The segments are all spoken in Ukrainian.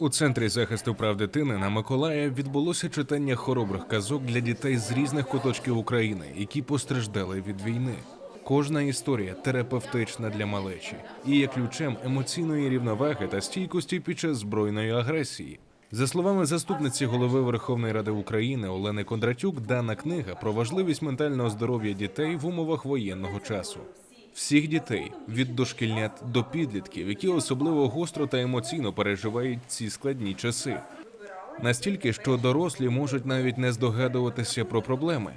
У центрі захисту прав дитини на Миколая відбулося читання хоробрих казок для дітей з різних куточків України, які постраждали від війни. Кожна історія терапевтична для малечі і є ключем емоційної рівноваги та стійкості під час збройної агресії. За словами заступниці голови Верховної Ради України Олени Кондратюк, дана книга про важливість ментального здоров'я дітей в умовах воєнного часу. Всіх дітей від дошкільнят до підлітків, які особливо гостро та емоційно переживають ці складні часи. Настільки, що дорослі можуть навіть не здогадуватися про проблеми.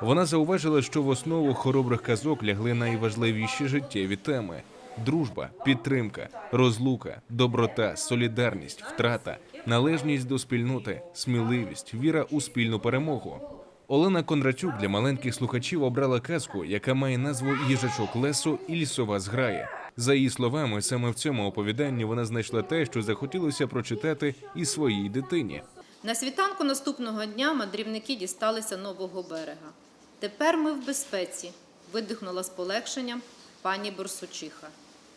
Вона зауважила, що в основу хоробрих казок лягли найважливіші життєві теми: дружба, підтримка, розлука, доброта, солідарність, втрата, належність до спільноти, сміливість, віра у спільну перемогу. Олена Кондратюк для маленьких слухачів обрала казку, яка має назву Їжачок Лесо і лісова зграя. За її словами, саме в цьому оповіданні вона знайшла те, що захотілося прочитати і своїй дитині. На світанку наступного дня мандрівники дісталися нового берега. Тепер ми в безпеці, видихнула з полегшенням пані Борсучиха.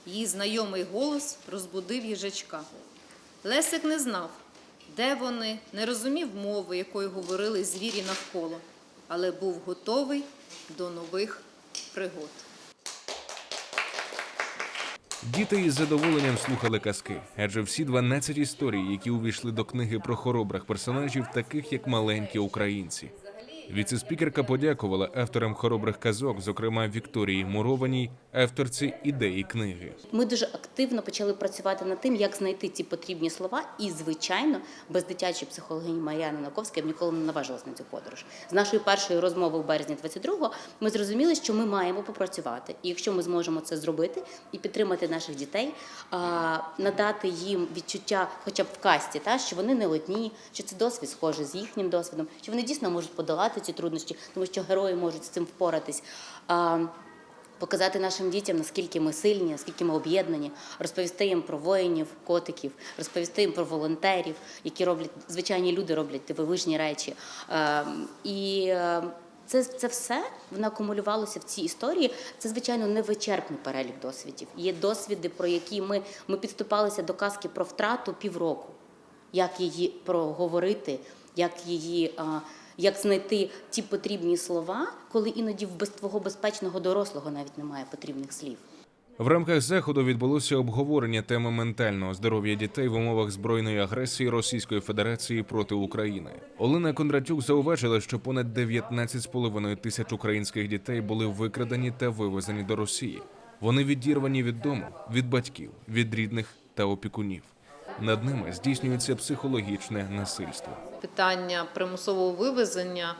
Її знайомий голос розбудив їжачка. Лесик не знав, де вони, не розумів мови, якою говорили звірі навколо, але був готовий до нових пригод. Діти із задоволенням слухали казки, адже всі 12 історій, які увійшли до книги про хоробрих персонажів, таких як маленькі українці. Віцеспікерка подякувала авторам хоробрих казок, зокрема Вікторії Мурованій, авторці ідеї книги. Ми дуже активно почали працювати над тим, як знайти ці потрібні слова. І, звичайно, без дитячої психологині Мар'яни Наковської я б ніколи не наважилась на цю подорож. З нашої першої розмови в березні 22-го ми зрозуміли, що ми маємо попрацювати. І якщо ми зможемо це зробити і підтримати наших дітей, а, надати їм відчуття, хоча б в касті, та що вони не одні, що це досвід схожий з їхнім досвідом, що вони дійсно можуть подолати ці труднощі, тому що герої можуть з цим впоратись. Показати нашим дітям, наскільки ми сильні, наскільки ми об'єднані, розповісти їм про воїнів, котиків, розповісти їм про волонтерів, які роблять звичайні люди роблять дивовижні речі. І е, це, це все воно акумулювалося в цій історії. Це звичайно невичерпний перелік досвідів. Є досвіди, про які ми, ми підступалися до казки про втрату півроку. Як її проговорити, як її. Як знайти ті потрібні слова, коли іноді в без твого безпечного дорослого навіть немає потрібних слів. В рамках заходу відбулося обговорення теми ментального здоров'я дітей в умовах збройної агресії Російської Федерації проти України. Олена Кондратюк зауважила, що понад 19,5 тисяч українських дітей були викрадені та вивезені до Росії. Вони відірвані від дому, від батьків, від рідних та опікунів. Над ними здійснюється психологічне насильство. Питання примусового вивезення,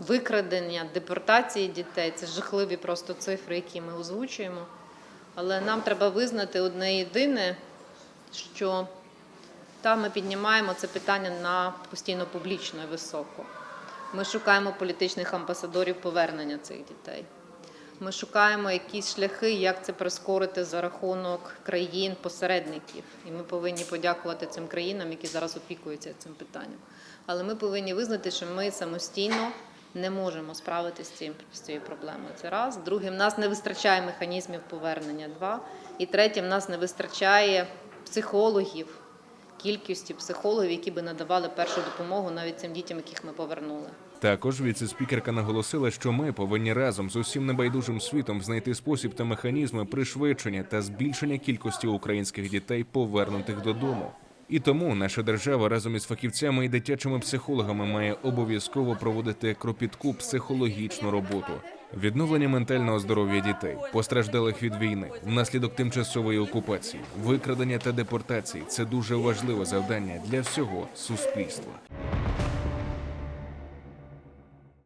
викрадення, депортації дітей це жахливі просто цифри, які ми озвучуємо. Але нам треба визнати одне єдине, що там ми піднімаємо це питання на постійно публічно і високо. Ми шукаємо політичних амбасадорів повернення цих дітей. Ми шукаємо якісь шляхи, як це прискорити за рахунок країн-посередників. І ми повинні подякувати цим країнам, які зараз опікуються цим питанням. Але ми повинні визнати, що ми самостійно не можемо справитися з цим цією проблемою. Це раз. Друге, в нас не вистачає механізмів повернення. Два. І третє, в нас не вистачає психологів, кількості психологів, які би надавали першу допомогу навіть цим дітям, яких ми повернули. Також віцеспікерка наголосила, що ми повинні разом з усім небайдужим світом знайти спосіб та механізми пришвидшення та збільшення кількості українських дітей, повернутих додому. І тому наша держава разом із фахівцями і дитячими психологами має обов'язково проводити кропітку психологічну роботу. Відновлення ментального здоров'я дітей, постраждалих від війни, внаслідок тимчасової окупації, викрадення та депортації це дуже важливе завдання для всього суспільства.